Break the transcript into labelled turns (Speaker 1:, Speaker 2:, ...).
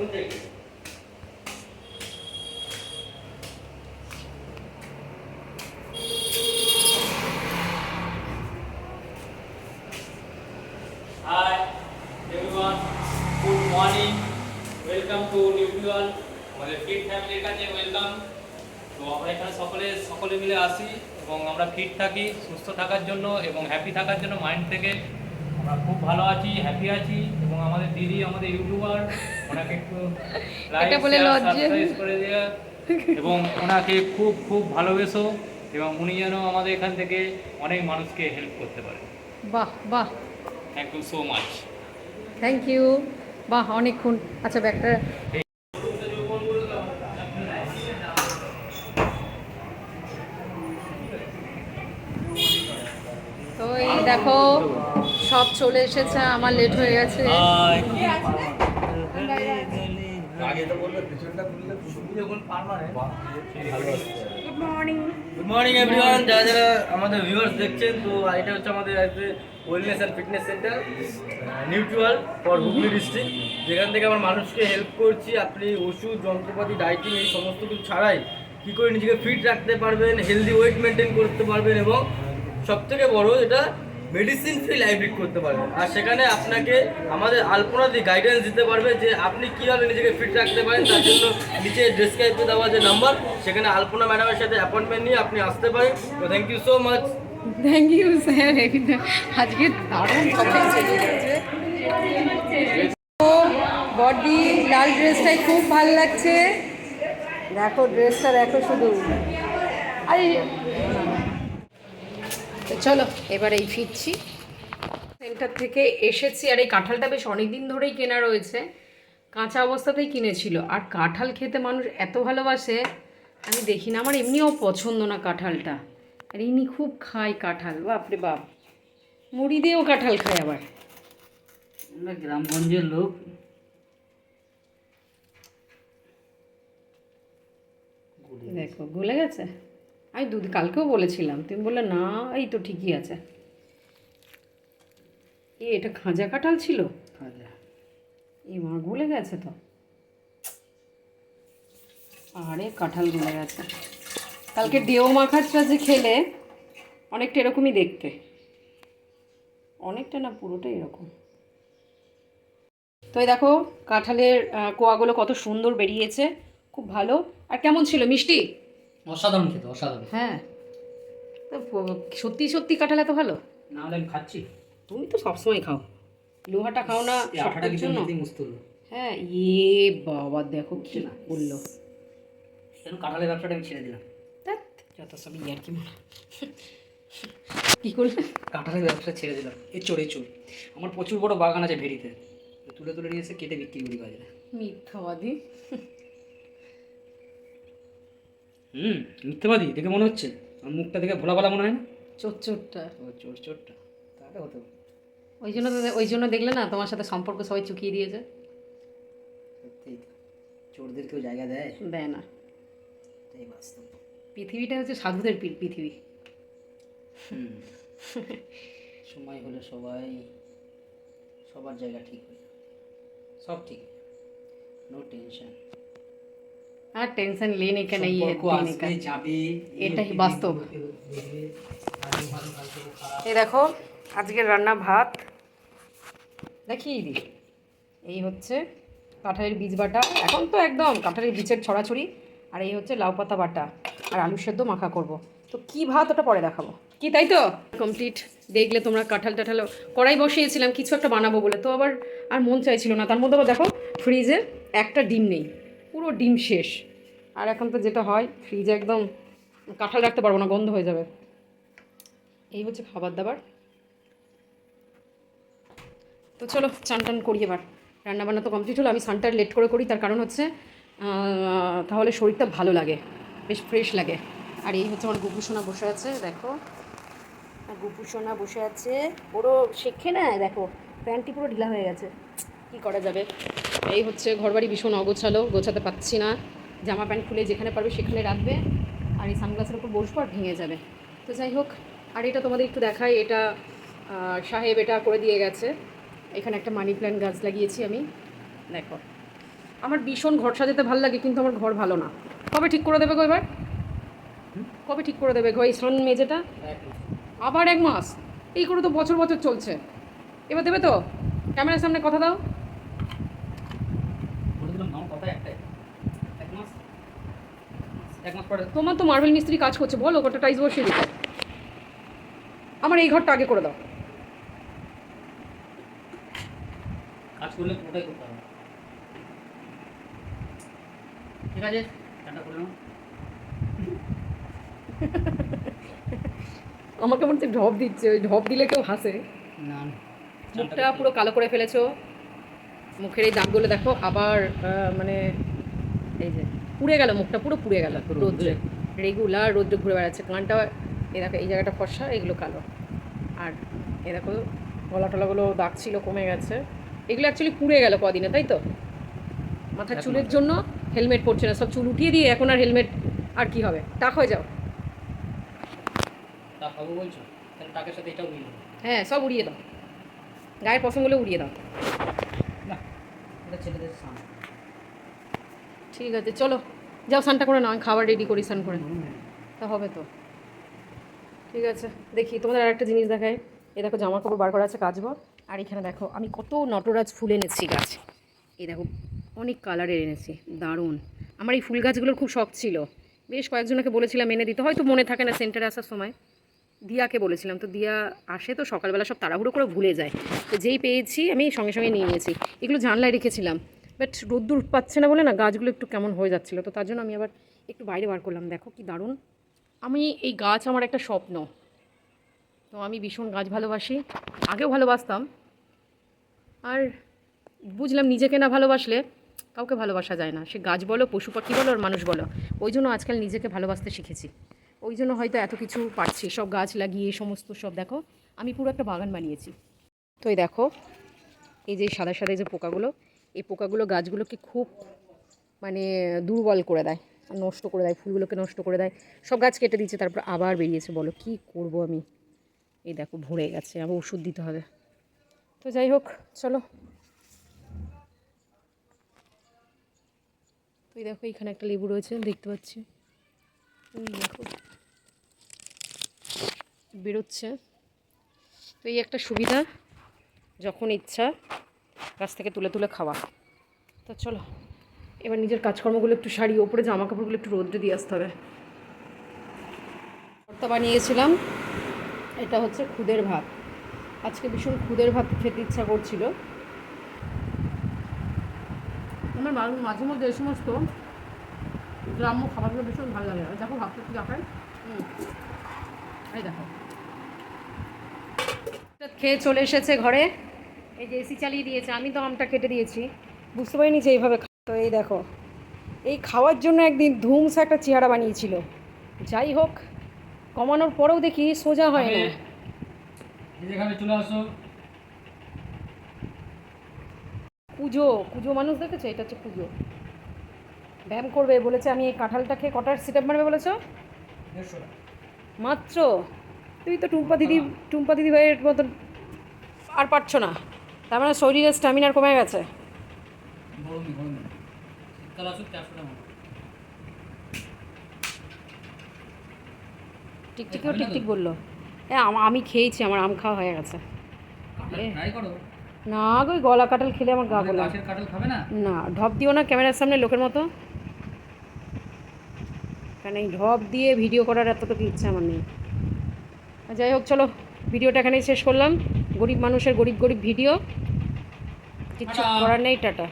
Speaker 1: কোন জায়গায় hi everyone good morning welcome to নিউট্রিওয়াল fit ফ্যামিলির কাছে ওয়েলকাম তো আমরা এখানে সকলে সকলে মিলে আসি এবং আমরা ফিট থাকি, সুস্থ থাকার জন্য এবং হ্যাপি থাকার জন্য মাইন্ড থেকে। আমরা খুব ভালো আছি হ্যাপি আছি এবং আমাদের দিদি আমাদের ইউটিউবার ওনাকে একটু লাইক
Speaker 2: বলে।
Speaker 1: সাবস্ক্রাইব করে দেওয়া এবং ওনাকে খুব খুব ভালোবেসো এবং উনি যেন আমাদের এখান থেকে অনেক মানুষকে হেল্প করতে পারে।
Speaker 2: বাহ বাহ।
Speaker 1: Thank you so much
Speaker 2: thank you বাহ অনেকক্ষণ। আচ্ছা ব্যাগটা তো এই দেখো সব চলে এসেছে আমার লেট হয়ে গেছে।
Speaker 3: গুড মর্নিং এভরিওয়ান যারা যারা আমাদের ভিউয়ার্স দেখছেন তো এটা হচ্ছে আমাদের আজকে wellness and fitness centre neutral for Hooghly district যেখান থেকে আমরা মানুষকে হেল্প করছি আপনি ওষুধ যন্ত্রপাতি ডাইটিং এই সমস্ত কিছু ছাড়াই কী করে নিজেকে ফিট রাখতে পারবেন হেলদি ওয়েট মেনটেন করতে পারবেন এবং সবথেকে বড় এটা মেডিসিন ফ্রি লাইব্রেরি করতে পারবেন। আর সেখানে আপনাকে আমাদের আলপনা দিয়ে গাইডেন্স দিতে পারবে যে আপনি কীভাবে নিজেকে ফিট রাখতে পারেন, তার জন্য নিচে ডেসক্রাইবে দেওয়া যে নাম্বার সেখানে আলপনা ম্যাডামের সাথে অ্যাপয়েন্টমেন্ট নিয়ে আপনি আসতে পারেন। তো thank you so much
Speaker 2: thank you sir আজকে দারুণ বডি, লাল ড্রেসটাই খুব ভালো লাগছে। দেখো ড্রেসটা দেখো শুধু। আরে তো চলো এবার এই ফিরছি। সেন্টার থেকে এসেছি। আর এই কাঁঠালটা বেশ অনেক দিন ধরেই কেনা রয়েছে। কাঁচা অবস্থাতেই কিনেছিল। আর কাঁঠাল খেতে মানুষ এত ভালোবাসে আমি দেখি না। আমার এমনিও পছন্দ না কাঁঠালটা। আর ইনি খুব খায় কাঁঠাল। বাপরে বাপ। মুড়ি দিয়েও কাঁঠাল খায় আবার।
Speaker 3: আমরা গ্রামগঞ্জের লোক।
Speaker 2: দেখো গলে গেছে? আমি দুধ কালকেও বলেছিলাম। তুমি বললে না এই তো ঠিকই আছে। এ এটা খাঁজা কাঁঠাল ছিল? এ মা গলে গেছে তো। আরে কাঁঠাল গলে গেছে। কালকে ডেও মাখাটা যে খেলে অনেকটা এরকমই দেখতে। অনেকটা না পুরোটাই এরকম। তো এই দেখো কাঁঠালের কোয়াগুলো কত সুন্দর বেরিয়েছে। খুব ভালো। আর কেমন ছিল মিষ্টি?
Speaker 3: অসাধারণ খেতে অসাধারণ।
Speaker 2: হ্যাঁ। সত্যি সত্যি কাঁঠাল এত ভালো?
Speaker 3: না হলে আমি খাচ্ছি।
Speaker 2: তুমি তো সবসময় খাও। লোহাটা খাও না
Speaker 3: কিছু
Speaker 2: জন্য। হ্যাঁ ইয়ে বাবা দেখো কি
Speaker 3: না।
Speaker 2: বলল।
Speaker 3: কেন কাঁঠালের ব্যবসাটা আমি ছেড়ে দিলাম?
Speaker 2: যত সব ইয়ার কি মনে কি করলে?
Speaker 3: কাঁঠালের ব্যবসা ছেড়ে দিলাম। এ চোর এ চোর। আমার প্রচুর বড় বাগান আছে ভেড়িতে। তুলে তুলে নিয়ে এসে কেটে বিক্রি করি বাজারে।
Speaker 2: মিথ্যাবাদী।
Speaker 3: হুম মিথ্যেবাদী দেখে মনে হচ্ছে। আমার মুখটা দেখে ভোলা ভালা মনে হয় না?
Speaker 2: চোর চোরটা
Speaker 3: ও চোর চোরটা তাহলে হতো
Speaker 2: ওই জন্য তো ওই জন্য দেখলে না তোমার সাথে সম্পর্ক সবাই চুকিয়ে দিয়েছে।
Speaker 3: সত্যিই তো। চোরদের কেউ জায়গা দেয়?
Speaker 2: দেয় না।
Speaker 3: এটাই বাস্তব।
Speaker 2: পৃথিবীটা হচ্ছে সাধুদের পৃথিবী।
Speaker 3: হুম। সময় হলে সবাই সবার জায়গা ঠিক হয়ে সব ঠিক। নো টেনশন
Speaker 2: আর টেনশন लेने का नहीं है देने का
Speaker 3: যাবে
Speaker 2: এটাই বাস্তব এই দেখো আজকের রান্না ভাত দেখিয়ে দিই এই হচ্ছে কাঁঠালের বীজ বাটা এখন তো একদম কাঁঠালের বীজের ছড়াছড়ি আর এই হচ্ছে লাউ পাতা বাটা আর আলু সেদ্ধ মাখা করব তো কি ভাত ওটা পরে দেখাবো কি তাই তো কমপ্লিট দেখলে তোমরা কাঁঠাল টাঠাল কড়াই বসিয়েছিলাম কিছু একটা বানাবো বলে তো আবার আর মন চাইছিল না তার মধ্যে আবার দেখো ফ্রিজে একটা ডিম নেই পুরো ডিম শেষ। আর এখন তো যেটা হয়, ফ্রিজে একদম কাঁঠাল রাখতে পারব না, গন্ধ হয়ে যাবে। এই হচ্ছে খাবার দাবার। তো চলো, চান টান করি এবার। রান্নাবান্না তো কমপ্লিট হলো, আমি সানটা লেট করে করি, তার কারণ হচ্ছে তাহলে শরীরটা ভালো লাগে, বেশ ফ্রেশ লাগে। আর এই হচ্ছে আমার গুপুসোনা বসে আছে, দেখো। আর গুপুসোনা বসে আছে পুরো শেখে না দেখো, প্যান্টটি পুরো ঢিলা হয়ে গেছে। কি করা যাবে? এই হচ্ছে ঘরবাড়ি ভীষণ অগোছালো, গোছাতে পারছি না। জামা প্যান্ট খুলে যেখানে পারবে সেখানে রাখবে আর এই সানগ্লাসের উপর বসবো আর ভেঙে যাবে। তো যাই হোক, আর এটা তোমাদের একটু দেখাই, এটা সাহেব এটা করে দিয়ে গেছে। এখানে একটা মানি প্ল্যান্ট গাছ লাগিয়েছি আমি। দেখো, আমার ভীষণ ঘর সাজাতে ভালো লাগে, কিন্তু আমার ঘর ভালো না। কবে ঠিক করে দেবে গো এবার? কবে ঠিক করে দেবে গো এই সান মেজেটা আবার এক মাস। এই করে তো বছর বছর চলছে। এবার দেবে তো? ক্যামেরার সামনে কথা দাও
Speaker 4: কথা একটাই এক মাস এক মাস পরে।
Speaker 2: তোমার তো মার্বেল মিস্ত্রি কাজ করছে বলো কটা টাইস বসিয়ে দিতে আমার এই ঘরটা আগে করে দাও।
Speaker 4: কাজ করলে পুরোটাই করতে হবে। ঠিক আছে চানটা করে নাও।
Speaker 2: আমাকে মনে হচ্ছে ঢপ দিচ্ছে ওই ঢপ দিলে কেউ হাসে।
Speaker 4: না।
Speaker 2: মুখটা পুরো কালো করে ফেলেছো। মুখের এই দাগগুলো দেখো আবার মানে এই যে। পুড়ে গেল মুখটা পুরো পুড়ে গেল। রোদ্রে। রেগুলার রোদ্রে ঘুরে বেড়াচ্ছে কানটা এ দেখো এই জায়গাটা ফর্সা এগুলো কালো। আর এ দেখো গলা টলাগুলো দাগ ছিল কমে গেছে। এগুলো অ্যাকচুয়ালি পুড়ে গেল কদিনে তাই তো? মাথার চুলের জন্য হেলমেট পরছে না সব চুল উঠিয়ে দিয়ে এখন আর হেলমেট আর কি হবে? টাক হয়ে যাও।
Speaker 4: বলছো? টাকের সাথে এটাও
Speaker 2: হ্যাঁ সব উড়িয়ে দাও। গায়ের পছন্দগুলো উড়িয়ে দাও।
Speaker 4: না এটা ছেলেদের সামনে
Speaker 2: ঠিক আছে, চলো। যাও, স্নানটা করে নাও খাবার রেডি করি, স্নান করে। তা হবে তো। ঠিক আছে, দেখি তোমাদের আর একটা জিনিস দেখায় এ দেখো জামা কাপড় বার করা আছে, কাচবো। আর এখানে দেখো, আমি কত নটরাজ ফুল এনেছি গাছ। এই দেখো, অনেক কালারের এনেছি, দারুণ। আমার এই ফুল গাছগুলোর খুব শখ ছিল। বেশ কয়েকজনকে বলেছিলাম এনে দিতে, হয়তো মনে থাকে না সেন্টারে আসার সময়। দিয়াকে বলেছিলাম, তো দিয়া আসে তো, সকালবেলা সব তাড়াহুড়ো করে ভুলে যায়। তো যেই পেয়েছি আমি সঙ্গে সঙ্গে নিয়ে নিয়েছি। এগুলো জানলায় রেখেছিলাম। বাট রোদ্দুর পাচ্ছে না বলে না গাছগুলো একটু কেমন হয়ে যাচ্ছিল। তো তার জন্য আমি আবার একটু বাইরে বার করলাম। দেখো কি দারুণ। আমি এই গাছ আমার একটা স্বপ্ন। তো আমি ভীষণ গাছ ভালোবাসি। আগেও ভালোবাসতাম। আর বুঝলাম নিজেকে না ভালোবাসলে কাউকে ভালোবাসা যায় না। সে গাছ বলো, পশু পাখি বলো, আর মানুষ বলো। ওই জন্য আজকাল নিজেকে ভালোবাসতে শিখেছি। ওই জন্য হয়তো এত কিছু পারছি। সব গাছ লাগিয়ে, সমস্ত সব দেখো, আমি পুরো একটা বাগান বানিয়েছি। তো এই দেখো, এই যে সাদা সাদা যে পোকাগুলো এই পোকাগুলো গাছগুলোকে খুব মানে দুর্বল করে দেয়, নষ্ট করে দেয়, ফুলগুলোকে নষ্ট করে দেয়। সব গাছ কেটে দিচ্ছে তারপর আবার বেরিয়েছে। বলো, কি করব আমি? এই দেখো, ভরে গেছে। আমার ওষুধ দিতে হবে। তো যাই হোক, চলো। তো এই দেখো, এখানে একটা লেবু রয়েছে, দেখতে পাচ্ছি। দেখো, বেরোচ্ছে। তো এই একটা সুবিধা, যখন ইচ্ছা গাছ থেকে তুলে তুলে খাওয়া। তো চলো, এবার নিজের কাজকর্মগুলো একটু সারি, ওপরে জামা কাপড়গুলো একটু রোদ্রে দিয়ে আসতে হবে। ভর্তা বানিয়েছিলাম, এটা হচ্ছে খুদের ভাত। আজকে ভীষণ খুদের ভাত খেতে ইচ্ছা করছিল। আমার মাঝে মধ্যে এই সমস্ত গ্রাম্য খাবারগুলো ভীষণ ভালো লাগে। দেখো ভাবতে একটু দেখায়? এই দেখো। খেয়ে চলে এসেছে ঘরে। এই যে এসি চালিয়ে দিয়েছে আমি তো আমটা কেটে দিয়েছি। বুঝতে পারিনি যে এইভাবে তো এই দেখো এই খাওয়ার জন্য একদিন ধুমসা একটা চেহারা বানিয়েছিল। যাই হোক কমানোর পরেও দেখি সোজা হয় না।
Speaker 4: চলে আসো।
Speaker 2: পুজো পুজো মানুষ দেখেছ? এটা হচ্ছে পুজো ব্যায়াম করবে বলেছে আমি এই কাঁঠালটা খেয়ে কটার সিটাপ মারবে বলেছ? মাত্র? তুই তো টুম্পা দিদি টুম্পা দিদি ভাইয়ের মতন আর পারছ না। তার মানে শরীরের স্ট্যামিনার কমে গেছে? টিকটিকেও টিকটিক বলল। হ্যাঁ আম- খেয়েছি আমার আম খাওয়া হয়ে গেছে। না গো ওই গলা কাঁঠাল খেলে আমার গা
Speaker 4: আমাদের
Speaker 2: গোলা।
Speaker 4: না?
Speaker 2: ঢপ দিও না ক্যামেরার সামনে লোকের মতো। কারণ এই ঢপ দিয়ে ভিডিও করার এতটুকু ইচ্ছা আমার নেই। যাই হোক চলো ভিডিওটা এখানেই শেষ করলাম। গরিব মানুষের গরিব গরিব ভিডিও
Speaker 4: কিছু।
Speaker 2: করার নেই টাটা